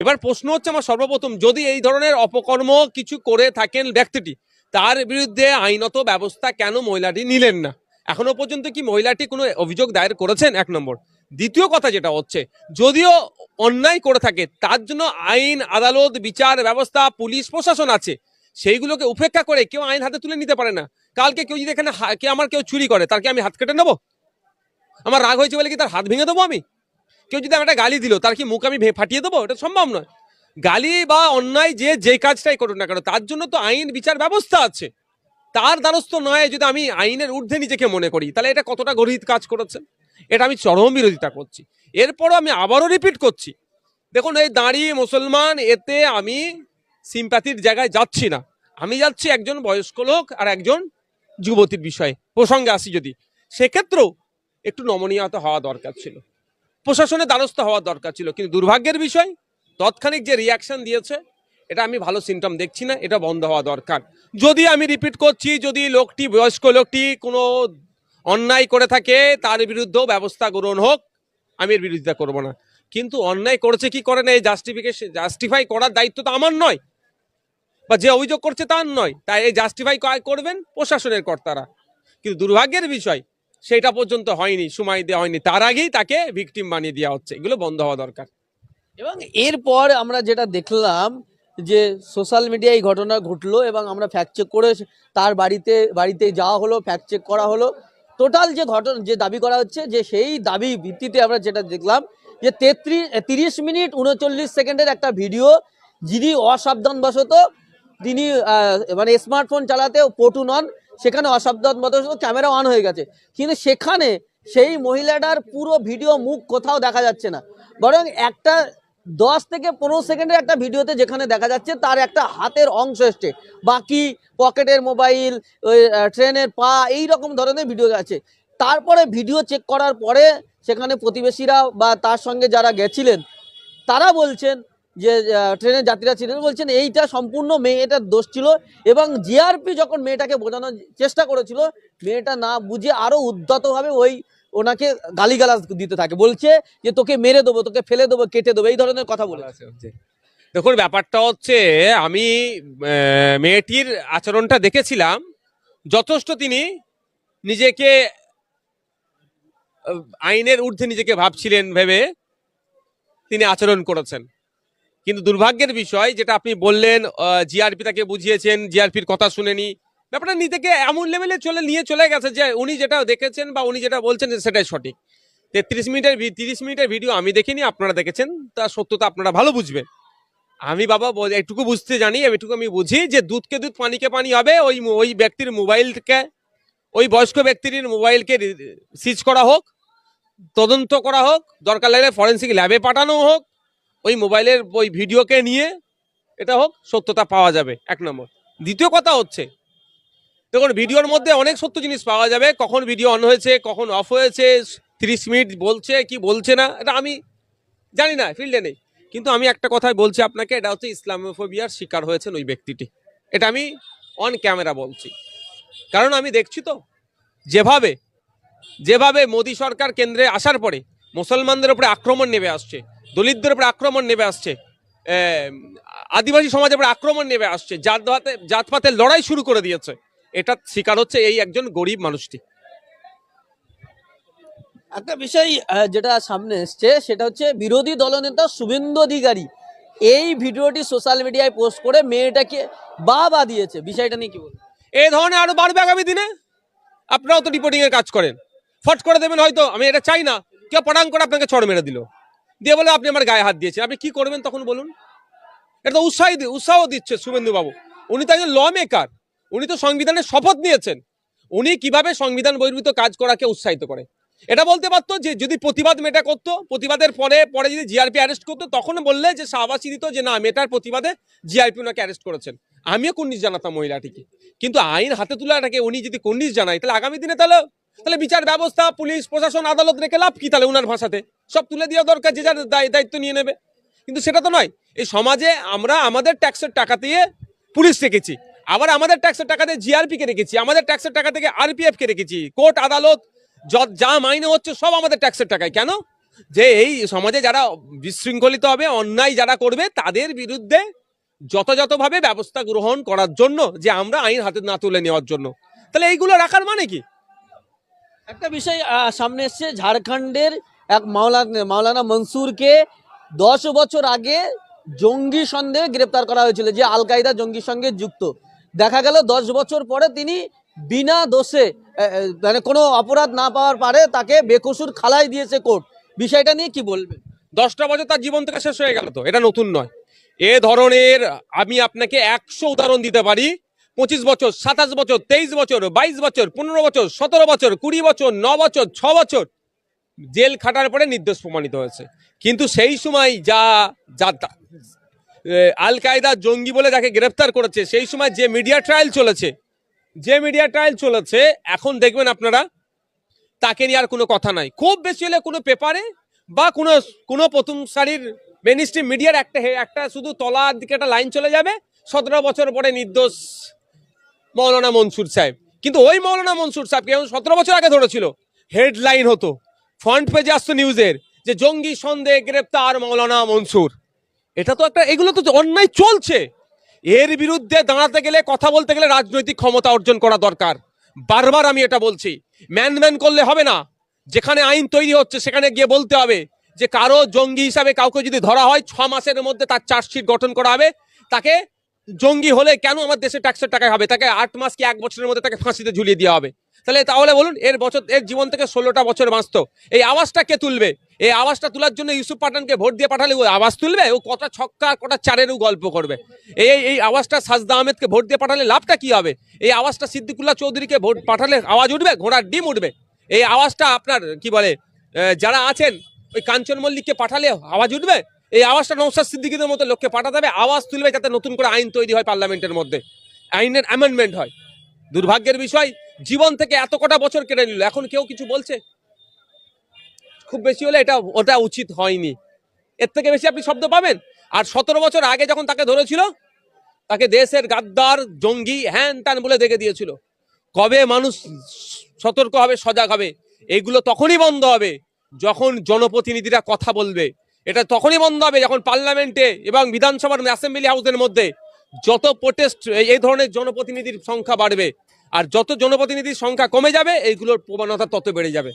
এবার প্রশ্ন হচ্ছে আমার সর্বপ্রথম, যদি এই ধরনের অপকর্ম কিছু করে থাকেন ব্যক্তিটি, তার বিরুদ্ধে আইনত ব্যবস্থা কেন মহিলাটি নিলেন না? এখনও পর্যন্ত কি মহিলাটি কোনো অভিযোগ দায়ের করেছেন? এক নম্বর। দ্বিতীয় কথা যেটা হচ্ছে, যদিও অন্যায় করে থাকে, তার জন্য আইন, আদালত, বিচার ব্যবস্থা, পুলিশ, প্রশাসন আছে। সেইগুলোকে উপেক্ষা করে কেউ আইন হাতে তুলে নিতে পারে না। কালকে কেউ যদি এখানে কে আমার কেউ চুরি করে, তার কি আমি হাত কেটে নেব? আমার রাগ হয়েছে বলে কি তার হাত ভেঙে দেবো আমি? কেউ যদি একটা গালি দিল, তার কি মুখ আমি ফাটিয়ে দেবো? এটা সম্ভব নয়। গালি বা অন্যায় যে যে কাজটাই করুক না কেন, তার জন্য তো আইন বিচার ব্যবস্থা আছে। তার দ্বারস্থ নয় যদি আমি আইনের ঊর্ধ্বে নিজেকে মনে করি। তাহলে এটা কতটা গরিব কাজ করেছে এটা আমি চরম বিরোধিতা করছি। এরপরও আমি আবারও রিপিট করছি। দেখুন, এই দাঁড়ি মুসলমান, এতে আমি সিম্প্যাথির জায়গায় যাচ্ছি না। আমি যাচ্ছি একজন বয়স্ক লোক আর একজন যুবতীর বিষয়ে। প্রসঙ্গে আসি যদি। সেক্ষেত্রেও একটু নমনীয়তা হওয়া দরকার ছিল। প্রশাসনের দ্বারস্থ হওয়া দরকার ছিল। কিন্তু দুর্ভাগ্যের বিষয়, তৎক্ষণিক যে রিয়াকশন দিয়েছে, এটা আমি ভালো সিমটম দেখছি না, এটা বন্ধ হওয়া দরকার। যদি আমি রিপিট করছি, যদি লোকটি, বয়স্ক লোকটি কোনো অন্যায় করে থাকে, তার বিরুদ্ধেও ব্যবস্থা গ্রহণ হোক, আমি এর বিরোধিতা করব না। কিন্তু অন্যায় করেছে কি করে না, এই জাস্টিফিকেশন জাস্টিফাই করার দায়িত্ব তো আমার নয়। বা যে অভিযোগ করছে তার নয়। তাই এই জাস্টিফাই করবেন প্রশাসনের কর্তারা। কিন্তু দুর্ভাগ্যের বিষয় সেটা পর্যন্ত হয়নি, সময় দেওয়া হয়নি। তার আগেই তাকে ভিকটিম বানিয়ে দেওয়া হচ্ছে। এগুলো বন্ধ হওয়া দরকার। এবং এরপর আমরা যেটা দেখলাম যে সোশ্যাল মিডিয়ায় এই ঘটনা ঘটলো এবং আমরা ফ্যাক্ট চেক করে তার বাড়িতে বাড়িতে যাওয়া হলো ফ্যাক্ট চেক করা হলো। টোটাল যে ঘটনা, যে দাবি করা হচ্ছে যে সেই দাবি ভিত্তিতে আমরা যেটা দেখলাম যে তেত্রিশ তিরিশ মিনিট উনচল্লিশ সেকেন্ডের একটা ভিডিও, যিনি অসাবধানবশত তিনি মানে স্মার্টফোন চালাতে পটু নন। সেখানে অসাবধানবশত ক্যামেরা অন হয়ে গেছে। কিন্তু সেখানে সেই মহিলাটার পুরো ভিডিও মুখ কোথাও দেখা যাচ্ছে না। বরং একটা দশ থেকে পনেরো সেকেন্ডের একটা ভিডিওতে যেখানে দেখা যাচ্ছে, তার একটা হাতের অংশ এসছে। বাকি পকেটের মোবাইল, ওই ট্রেনের পা এই রকম ধরনের ভিডিও আছে। তারপরে ভিডিও চেক করার পরে সেখানে প্রতিবেশীরা বা তার সঙ্গে যারা গেছিলেন, তারা বলছেন যে ট্রেনের যাত্রীরা ছিলেন বলছেন, এইটা সম্পূর্ণ মেয়েটার দোষ ছিল। এবং জিআরপি যখন মেয়েটাকে বোঝানোর চেষ্টা করেছিল, মেয়েটা না বুঝে আরও উদ্ধতভাবে ওই ওনাকে গালিগালাজ দিতে থাকে। বলছে যে, তোকে মেরে দেবো, তোকে ফেলে দেবো, কেটে দেবো, এই ধরনের কথা বলে। দেখুন, ব্যাপারটা হচ্ছে, আমি মেয়েটির আচরণটা দেখেছিলাম। যথেষ্ট তিনি নিজেকে আইনের ঊর্ধ্বে নিজেকে ভাবছিলেন ভেবে তিনি আচরণ করেছেন। কিন্তু দুর্ভাগ্যের বিষয়, যেটা আপনি বললেন জিআরপি তাকে বুঝিয়েছেন জিআরপির কথা শুনেনি। ব্যাপারটা নিজেকে এমন লেভেলে চলে, নিয়ে চলে গেছে যে উনি যেটা দেখেছেন বা উনি যেটা বলছেন সেটাই সঠিক। তেত্রিশ মিনিটের তিরিশ মিনিটের ভিডিও আমি দেখিনি, আপনারা দেখেছেন তার সত্যতা আপনারা ভালো বুঝবেন। আমি বাবা এটুকু বুঝতে জানি, এটুকু আমি বুঝি যে দুধকে দুধ পানিকে পানি হবে, ওই ওই ব্যক্তির মোবাইলকে, ওই বয়স্ক ব্যক্তির মোবাইলকে সিজ করা হোক, তদন্ত করা হোক, দরকার লাগলে ফরেন্সিক ল্যাবে পাঠানো হোক ওই মোবাইলের ওই ভিডিওকে নিয়ে এটা হোক, সত্যতা পাওয়া যাবে, এক নম্বর। দ্বিতীয় কথা হচ্ছে, দেখুন, ভিডিওর মধ্যে অনেক সত্য জিনিস পাওয়া যাবে, কখন ভিডিও অন হয়েছে, কখন অফ হয়েছে, তিরিশ মিনিট বলছে, কি বলছে না, এটা আমি জানি না ফিল্ডে নেই। কিন্তু আমি একটা কথাই বলছি আপনাকে, এটা হচ্ছে ইসলামোফোবিয়ার শিকার হয়েছেন ওই ব্যক্তিটি। এটা আমি অন ক্যামেরা বলছি। কারণ আমি দেখছি তো, যেভাবে যেভাবে মোদী সরকার কেন্দ্রে আসার পরে মুসলমানদের উপরে আক্রমণ নেমে আসছে দলিতদের উপরে আক্রমণ নেমে আসছে। আদিবাসী সমাজের উপরে আক্রমণ নেমে আসছে। জাত জাতপাতে জাতপাতের লড়াই শুরু করে দিয়েছে। এটা শিকার হচ্ছে এই একজন গরিব মানুষটি। একটা বিষয় যেটা সামনে এসছে সেটা হচ্ছে বিরোধী দলনেতা শুভেন্দু অধিকারী এই ভিডিওটি সোশ্যাল মিডিয়ায় পোস্ট করে মেয়েটাকে বা বা দিয়েছে। বিষয়টা নিয়ে কি বলব? এই ধরনের আরও বাড়বে আগামী দিনে? আপনারাও তো রিপোর্টিং এর কাজ করেন। ফট করে দেবেন হয়তো আমি এটা চাই না। কেউ পটাং করে আপনাকে ছড় মেরে দিল। দিয়ে বলে, আপনি আমার গায়ে হাত দিয়েছেন। আপনি কি করবেন তখন বলুন? এটা তো উৎসাহ উৎসাহ দিচ্ছে শুভেন্দুবাবু। উনি তো একজন ল মেকার উনি তো সংবিধানের শপথ নিয়েছেন। উনি কীভাবে সংবিধান বহির্ভূত কাজ করাকে উৎসাহিত করে? এটা বলতে পারতো যে, যদি প্রতিবাদ মেটা করতো, প্রতিবাদের পরে পরে যদি জিআরপি অ্যারেস্ট করতো, তখন বললে যে শাহবাসী দিত যে, না মেটার প্রতিবাদে জিআরপি ওনাকে অ্যারেস্ট করেছেন। আমিও কুন্নিশ জানাতাম মহিলাটিকে। কিন্তু আইন হাতে তোলাটাকে উনি যদি কুন্নিশ জানায়, তাহলে আগামী দিনে তাহলে তাহলে বিচার ব্যবস্থা, পুলিশ, প্রশাসন, আদালত রেখে লাভ কি তাহলে ওনার ভাষাতে? সব তুলে দেওয়া দরকার, যে যার দায়- দায়িত্ব নিয়ে নেবে। কিন্তু সেটা তো নয়, এই সমাজে আমরা আমাদের ট্যাক্সের টাকা দিয়ে পুলিশ রেখেছি, আবার আমাদের ট্যাক্সের টাকা দিয়ে জিআরপি কে রেখেছি, আমাদের ট্যাক্সের টাকা থেকে আরপিএফ কে রেখেছি, কোর্ট, আদালত যা মাইনে হচ্ছে সব আমাদের ট্যাক্সের টাকায়। কেন? যে এই সমাজে যারা বিশৃঙ্খলিত হবে, অন্যায় যারা করবে, তাদের বিরুদ্ধে যথাযথভাবে ব্যবস্থা গ্রহণ করার জন্য, যে আমরা আইন হাতে না তুলে নেওয়ার জন্য। তাহলে এইগুলো রাখার মানে কি? একটা বিষয় সামনে এসছে, ঝাড়খণ্ডের এক মাওলানা মাওলানা মনসুরকে দশ বছর আগে জঙ্গি সন্দেহে গ্রেপ্তার করা হয়েছিল, যে আল কায়দা জঙ্গির সঙ্গে যুক্ত। দেখা গেল দশ বছর পরে তিনি বিনা দোষে মানে কোনো অপরাধ না পাওয়ার পারে তাকে বেকসুর খালাই দিয়েছে কোর্ট। বিষয়টা নিয়ে কি বলবেন? দশটা বছর তার জীবন থেকে শেষ হয়ে গেল তো, এটা নতুন নয়। এ ধরনের আমি আপনাকে একশো উদাহরণ দিতে পারি। পঁচিশ বছর, সাতাশ বছর, তেইশ বছর, বাইশ বছর, পনেরো বছর, সতেরো বছর, কুড়ি বছর, ন বছর, ছ বছর জেল খাটার পরে নির্দোষ প্রমাণিত হয়েছে। কিন্তু সেই সময় যা যা আল কায়দা জঙ্গি বলে যাকে গ্রেফতার করেছে, সেই সময় যে মিডিয়া ট্রায়াল চলেছে, যে মিডিয়া ট্রায়াল চলেছে, এখন দেখবেন আপনারা, তাকে নিয়ে আর কোনো কথা নাই। খুব বেশি হলে কোনো পেপারে বা কোনো কোনো প্রথম সারির মেন মিডিয়ার একটা একটা শুধু তলার দিকে একটা লাইন চলে যাবে, সতেরো বছর পরে নির্দোষ মৌলানা মনসুর সাহেব। কিন্তু ওই মৌলানা মনসুর সাহেবকে সতেরো বছর আগে ধরেছিল হেডলাইন হতো। ফ্রন্ট পেজে আসতো নিউজের যে জঙ্গি সন্দেহ গ্রেপ্তার মৌলানা মনসুর। এটা তো একটা এগুলো তো অন্যায় চলছে। এর বিরুদ্ধে দাঁড়াতে গেলে, কথা বলতে গেলে রাজনৈতিক ক্ষমতা অর্জন করা দরকার। বারবার আমি এটা বলছি। ম্যান ম্যান করলে হবে না। যেখানে আইন তৈরি হচ্ছে, সেখানে গিয়ে বলতে হবে যে কারও জঙ্গি হিসাবে কাউকে যদি ধরা হয়, ছ মাসের মধ্যে তার চার্জশিট গঠন করা হবে। তাকে জঙ্গি হলে কেন আমার দেশে ট্যাক্সের টাকা হবে? তাকে আট মাস কি এক বছরের মধ্যে তাকে ফাঁসিতে ঝুলিয়ে দেওয়া হবে? তাহলে তাহলে বলুন, এর বছর, এর জীবন থেকে ষোলোটা বছর বাঁচত। এই আওয়াজটা কে তুলবে? এই আওয়াজটা তোলার জন্য ইউসুফ পাঠানকে ভোট দিয়ে পাঠালে ও আওয়াজ তুলবে? ও কটা ছক্কা, কটা চারেরও গল্প করবে। এই, এই- আওয়াজটা সাজদা আহমেদকে ভোট দিয়ে পাঠালে লাভটা কি হবে? এই আওয়াজটা সিদ্দিকুল্লাহ চৌধুরীকে ভোট পাঠালে আওয়াজ উঠবে? ঘোড়ার ডিম উঠবে? এই আওয়াজটা আপনার, কি বলে যারা আছেন, ওই কাঞ্চন মল্লিককে পাঠালে আওয়াজ উঠবে? এই আওয়াজটা নৌসাদ সিদ্দিকিদের মতো লোককে পাঠাতে হবে। আওয়াজ তুলবে যাতে নতুন করে আইন তৈরি হয় পার্লামেন্টের মধ্যে। আইনের অ্যামেন্ডমেন্ট হয়। দুর্ভাগ্যের বিষয়, জীবন থেকে এত কটা বছর কেটে নিল, এখন কেউ কিছু বলছে? খুব বেশি হলে এটা, ওটা উচিত হয়নি। এর থেকে বেশি আপনি শব্দ পাবেন? আর সতেরো বছর আগে যখন তাকে ধরেছিল, তাকে দেশের গাদ্দার, জঙ্গি, হ্যান ত্যান বলে দেখে দিয়েছিল। কবে মানুষ সতর্ক হবে, সজাগ হবে? এইগুলো তখনই বন্ধ হবে, যখন জনপ্রতিনিধিরা কথা বলবে। এটা তখনই বন্ধ হবে যখন পার্লামেন্টে এবং বিধানসভার অ্যাসেম্বলি হাউসের মধ্যে যত প্রোটেস্ট এই ধরনের জনপ্রতিনিধির সংখ্যা বাড়বে, আর যত জনপ্রতিনিধির সংখ্যা কমে যাবে, এইগুলোর প্রবণতা তত বেড়ে যাবে।